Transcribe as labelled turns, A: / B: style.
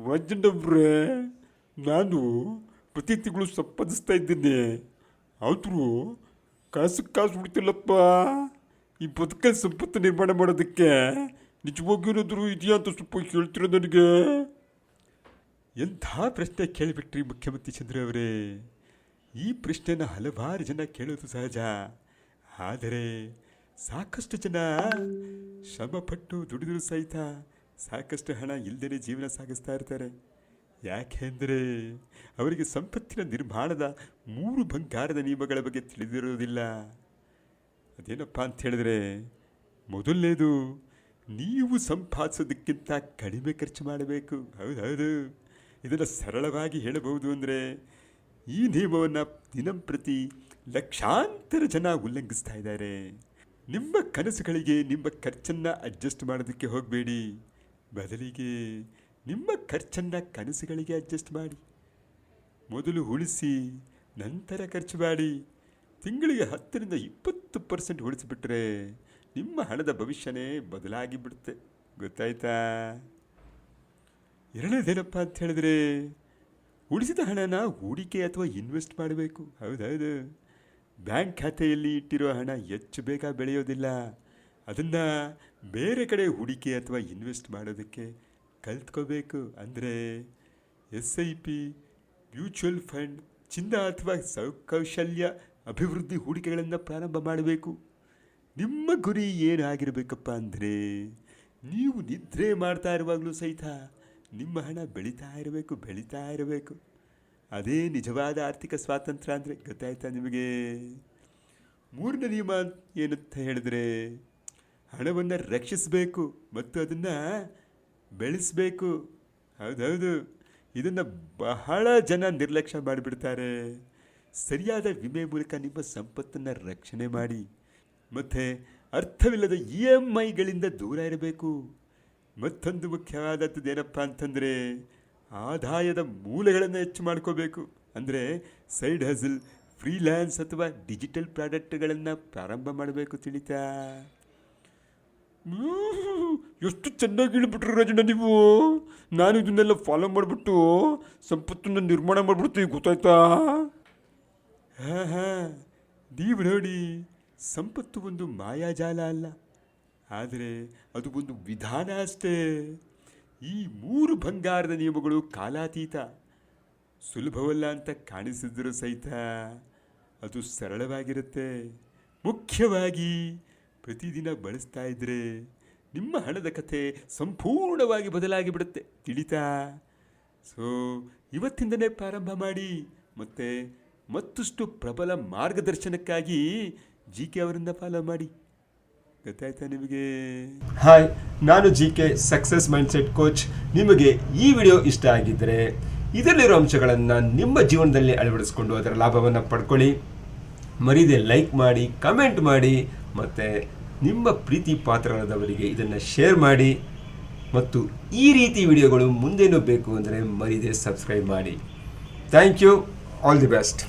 A: ವಜ್ರವ್ರೆ ನಾನು ಪ್ರತಿ ತಿಂಗಳು ಸಂಪಾದಿಸ್ತಾ ಇದ್ದೇನೆ. ಆದರೂ ಕಾಸು ಕಾಸು ಉಳಿತಿಲ್ಲಪ್ಪ ಈ ಬದುಕ ಸಂಪತ್ತು ನಿರ್ಮಾಣ ಮಾಡೋದಕ್ಕೆ ನಿಜವಾಗಿರೋದ್ರು ಇದೆಯಾ ಅಂತ ಸ್ವಲ್ಪ ಹೇಳ್ತೀರ ನನಗೆ? ಎಂಥ ಪ್ರಶ್ನೆ ಕೇಳಿಬಿಟ್ರಿ ಮುಖ್ಯಮಂತ್ರಿ ಚಂದ್ರ ಅವರೇ. ಈ ಪ್ರಶ್ನೆನ ಹಲವಾರು ಜನ ಕೇಳೋದು ಸಹಜ. ಆದರೆ ಸಾಕಷ್ಟು ಜನ ಶ್ರಮಪಟ್ಟು ದುಡಿದ್ರು ಸಹಿತ ಸಾಕಷ್ಟು ಹಣ ಇಲ್ಲದೇ ಜೀವನ ಸಾಗಿಸ್ತಾ ಇರ್ತಾರೆ. ಯಾಕೆಂದರೆ ಅವರಿಗೆ ಸಂಪತ್ತಿನ ನಿರ್ಮಾಣದ ಮೂರು ಬಂಗಾರದ ನಿಯಮಗಳ ಬಗ್ಗೆ ತಿಳಿದಿರೋದಿಲ್ಲ ಅದೇನಪ್ಪ ಅಂತ ಹೇಳಿದ್ರೆ, ಮೊದಲನೇದು, ನೀವು ಸಂಪಾದಿಸೋದಕ್ಕಿಂತ ಕಡಿಮೆ ಖರ್ಚು ಮಾಡಬೇಕು. ಹೌದು ಹೌದು. ಇದನ್ನು ಸರಳವಾಗಿ ಹೇಳಬಹುದು ಅಂದರೆ, ಈ ನಿಯಮವನ್ನು ದಿನಂಪ್ರತಿ ಲಕ್ಷಾಂತರ ಜನ ಉಲ್ಲಂಘಿಸ್ತಾ ಇದ್ದಾರೆ. ನಿಮ್ಮ ಕನಸುಗಳಿಗೆ ನಿಮ್ಮ ಖರ್ಚನ್ನು ಅಡ್ಜಸ್ಟ್ ಮಾಡೋದಕ್ಕೆ ಹೋಗಬೇಡಿ. ಬದಲಿಗೆ ನಿಮ್ಮ ಖರ್ಚನ್ನು ಕನಸುಗಳಿಗೆ ಅಡ್ಜಸ್ಟ್ ಮಾಡಿ. ಮೊದಲು ಉಳಿಸಿ, ನಂತರ ಖರ್ಚು ಮಾಡಿ. ತಿಂಗಳಿಗೆ ಹತ್ತರಿಂದ ಇಪ್ಪತ್ತು ಪರ್ಸೆಂಟ್ ಉಳಿಸಿಬಿಟ್ರೆ ನಿಮ್ಮ ಹಣದ ಭವಿಷ್ಯನೇ ಬದಲಾಗಿ ಬಿಡುತ್ತೆ ಗೊತ್ತಾಯ್ತಾ? ಎರಡನೇದೇನಪ್ಪ ಅಂತ ಹೇಳಿದ್ರೆ, ಉಳಿಸಿದ ಹಣನ ಹೂಡಿಕೆ ಅಥವಾ ಇನ್ವೆಸ್ಟ್ ಮಾಡಬೇಕು. ಹೌದೌದು. ಬ್ಯಾಂಕ್ ಖಾತೆಯಲ್ಲಿ ಇಟ್ಟಿರೋ ಹಣ ಹೆಚ್ಚು ಬೇಗ ಬೆಳೆಯೋದಿಲ್ಲ. ಅದನ್ನು ಬೇರೆ ಕಡೆ ಹೂಡಿಕೆ ಅಥವಾ ಇನ್ವೆಸ್ಟ್ ಮಾಡೋದಕ್ಕೆ ಕಲ್ತ್ಕೋಬೇಕು ಅಂದರೆ S I P, mutual fund, ಚಿನ್ನ ಅಥವಾ ಸೌಕೌಶಲ್ಯ ಅಭಿವೃದ್ಧಿ ಹೂಡಿಕೆಗಳನ್ನು ಪ್ರಾರಂಭ ಮಾಡಬೇಕು. ನಿಮ್ಮ ಗುರಿ ಏನಾಗಿರಬೇಕಪ್ಪ ಅಂದರೆ ನೀವು ನಿದ್ರೆ ಮಾಡ್ತಾ ಇರುವಾಗಲೂ ಸಹಿತ ನಿಮ್ಮ ಹಣ ಬೆಳೀತಾ ಇರಬೇಕು ಬೆಳೀತಾ ಇರಬೇಕು. ಅದೇ ನಿಜವಾದ ಆರ್ಥಿಕ ಸ್ವಾತಂತ್ರ್ಯ ಅಂದರೆ ಗೊತ್ತಾಯ್ತಾ ನಿಮಗೆ? ಮೂರನೇ ನಿಯಮ ಏನಂತ ಹೇಳಿದ್ರೆ ಹಣವನ್ನು ರಕ್ಷಿಸಬೇಕು ಮತ್ತು ಅದನ್ನು ಬೆಳೆಸಬೇಕು. ಹೌದೌದು. ಇದನ್ನು ಬಹಳ ಜನ ನಿರ್ಲಕ್ಷ್ಯ ಮಾಡಿಬಿಡ್ತಾರೆ. ಸರಿಯಾದ ವಿಮೆ ಮೂಲಕ ನಿಮ್ಮ ಸಂಪತ್ತನ್ನು ರಕ್ಷಣೆ ಮಾಡಿ. ಮತ್ತು ಅರ್ಥವಿಲ್ಲದ ಇ ಎಂ ಐಗಳಿಂದ ದೂರ ಇರಬೇಕು. ಮತ್ತೊಂದು ಮುಖ್ಯವಾದದ್ದು ಏನಪ್ಪ ಅಂತಂದರೆ ಆದಾಯದ ಮೂಲಗಳನ್ನು ಹೆಚ್ಚು ಮಾಡ್ಕೋಬೇಕು. ಅಂದರೆ ಸೈಡ್ ಹಸಲ್ ಫ್ರೀಲ್ಯಾನ್ಸ್ ಅಥವಾ ಡಿಜಿಟಲ್ ಪ್ರಾಡಕ್ಟ್ಗಳನ್ನು ಪ್ರಾರಂಭ ಮಾಡಬೇಕು ತಿಳಿತಾ. ಎಷ್ಟು ಚೆನ್ನಾಗಿ ಹೇಳ್ಬಿಟ್ರಿ ರಾಜಣ್ಣ ನೀವು? ನಾನು ಇದನ್ನೆಲ್ಲ ಫಾಲೋ ಮಾಡಿಬಿಟ್ಟು ಸಂಪತ್ತನ್ನು ನಿರ್ಮಾಣ ಮಾಡಿಬಿಡ್ತೀವಿ ಗೊತ್ತಾಯ್ತಾ? ಹಾಂ ಹಾಂ. ನೀವು ನೋಡಿ, ಸಂಪತ್ತು ಒಂದು ಮಾಯಾಜಾಲ ಅಲ್ಲ. ಆದರೆ ಅದು ಒಂದು ವಿಧಾನ ಅಷ್ಟೇ. ಈ ಮೂರು ಬಂಗಾರದ ನಿಯಮಗಳು ಕಾಲಾತೀತ. ಸುಲಭವಲ್ಲ ಅಂತ ಕಾಣಿಸಿದ್ರು ಸಹಿತ. ಅದು ಸರಳವಾಗಿರುತ್ತೆ. ಮುಖ್ಯವಾಗಿ ಪ್ರತಿದಿನ ಬಳಸ್ತಾ ಇದ್ರೆ ನಿಮ್ಮ ಹಣದ ಕಥೆ ಸಂಪೂರ್ಣವಾಗಿ ಬದಲಾಗಿ ಬಿಡುತ್ತೆ. ತಿಳಿತಾ? ಸೊ ಇವತ್ತಿಂದನೇ ಪ್ರಾರಂಭ ಮಾಡಿ, ಮತ್ತೆ ಮತ್ತಷ್ಟು ಪ್ರಬಲ ಮಾರ್ಗದರ್ಶನಕ್ಕಾಗಿ ಜಿ ಕೆ ಅವರಿಂದ ಫಾಲೋ ಮಾಡಿ. ಗೊತ್ತಾಯ್ತಾ ನಿಮಗೆ? ಹಾಯ್ ನಾನು G K success mindset coach ನಿಮಗೆ ಈ ವಿಡಿಯೋ ಇಷ್ಟ ಆಗಿದ್ದರೆ ಇದರಲ್ಲಿರೋ ಅಂಶಗಳನ್ನು ನಿಮ್ಮ ಜೀವನದಲ್ಲಿ ಅಳವಡಿಸ್ಕೊಂಡು ಅದರ ಲಾಭವನ್ನು ಪಡ್ಕೊಳ್ಳಿ. ಮರೀದೆ ಲೈಕ್ ಮಾಡಿ ಕಮೆಂಟ್ ಮಾಡಿ ಮತ್ತು ನಿಮ್ಮ ಪ್ರೀತಿ ಪಾತ್ರರಾದವರಿಗೆ ಇದನ್ನು ಶೇರ್ ಮಾಡಿ ಮತ್ತು ಈ ರೀತಿ ವಿಡಿಯೋಗಳು ಮುಂದೇನು ಬೇಕು ಅಂದರೆ ಮರೀದೆ ಸಬ್ಸ್ಕ್ರೈಬ್ ಮಾಡಿ. Thank you all the best